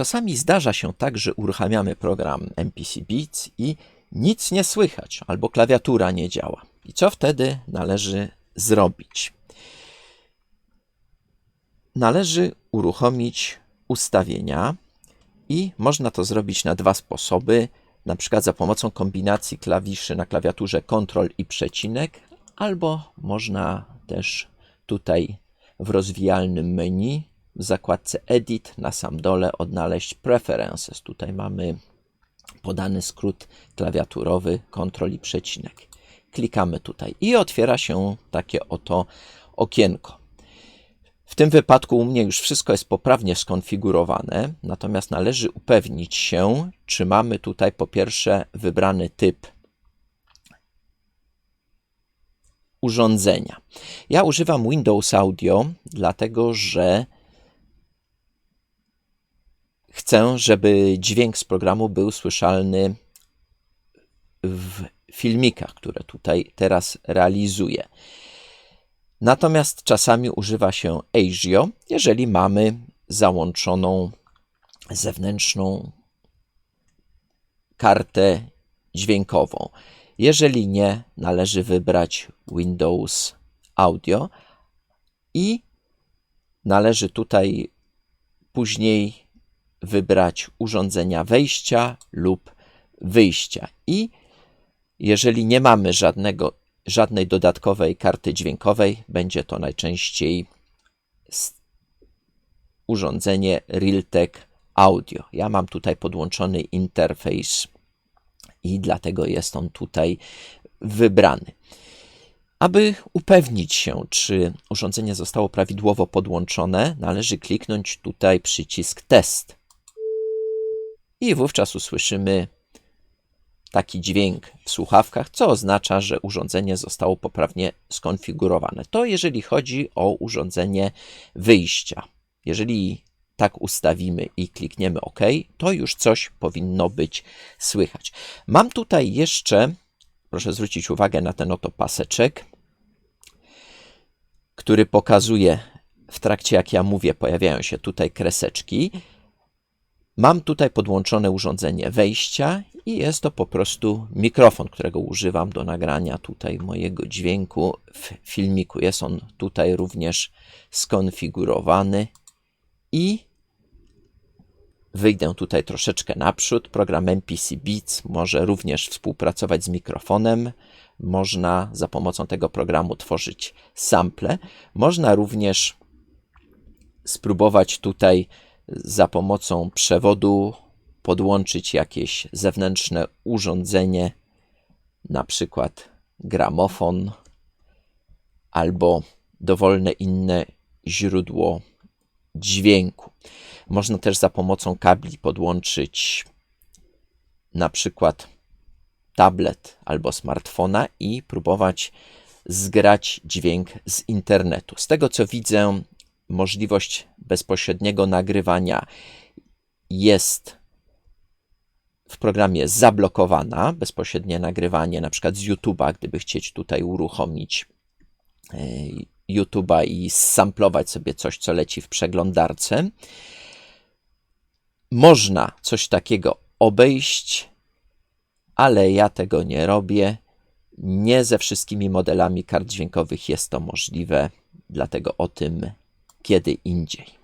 Czasami zdarza się tak, że uruchamiamy program MPC Beats i nic nie słychać, albo klawiatura nie działa. I co wtedy należy zrobić? Należy uruchomić ustawienia i można to zrobić na dwa sposoby, na przykład za pomocą kombinacji klawiszy na klawiaturze Ctrl i przecinek, albo można też tutaj w rozwijalnym menu w zakładce Edit na sam dole odnaleźć Preferences. Tutaj mamy podany skrót klawiaturowy Ctrl przecinek. Klikamy tutaj i otwiera się takie oto okienko. W tym wypadku u mnie już wszystko jest poprawnie skonfigurowane, natomiast należy upewnić się, czy mamy tutaj po pierwsze wybrany typ urządzenia. Ja używam Windows Audio, dlatego że chcę, żeby dźwięk z programu był słyszalny w filmikach, które tutaj teraz realizuję. Natomiast czasami używa się ASIO, jeżeli mamy załączoną zewnętrzną kartę dźwiękową. Jeżeli nie, należy wybrać Windows Audio i należy tutaj później wybrać urządzenia wejścia lub wyjścia. I jeżeli nie mamy żadnego, żadnej dodatkowej karty dźwiękowej, będzie to najczęściej urządzenie Realtek Audio. Ja mam tutaj podłączony interfejs i dlatego jest on tutaj wybrany. Aby upewnić się, czy urządzenie zostało prawidłowo podłączone, należy kliknąć tutaj przycisk test. I wówczas usłyszymy taki dźwięk w słuchawkach, co oznacza, że urządzenie zostało poprawnie skonfigurowane. To jeżeli chodzi o urządzenie wyjścia. Jeżeli tak ustawimy i klikniemy OK, to już coś powinno być słychać. Mam tutaj jeszcze, proszę zwrócić uwagę na ten oto paseczek, który pokazuje w trakcie, jak ja mówię, pojawiają się tutaj kreseczki. Mam tutaj podłączone urządzenie wejścia i jest to po prostu mikrofon, którego używam do nagrania tutaj mojego dźwięku w filmiku. Jest on tutaj również skonfigurowany i wyjdę tutaj troszeczkę naprzód. Program MPC Beats może również współpracować z mikrofonem. Można za pomocą tego programu tworzyć sample. Można również spróbować tutaj za pomocą przewodu podłączyć jakieś zewnętrzne urządzenie, na przykład gramofon albo dowolne inne źródło dźwięku. Można też za pomocą kabli podłączyć na przykład tablet albo smartfona i próbować zgrać dźwięk z internetu. Z tego co widzę, możliwość bezpośredniego nagrywania jest w programie zablokowana, bezpośrednie nagrywanie na przykład z YouTube'a, gdyby chcieć tutaj uruchomić e, YouTube'a i samplować sobie coś, co leci w przeglądarce. Można coś takiego obejść, ale ja tego nie robię. Nie ze wszystkimi modelami kart dźwiękowych jest to możliwe, dlatego o tym kiedy indziej.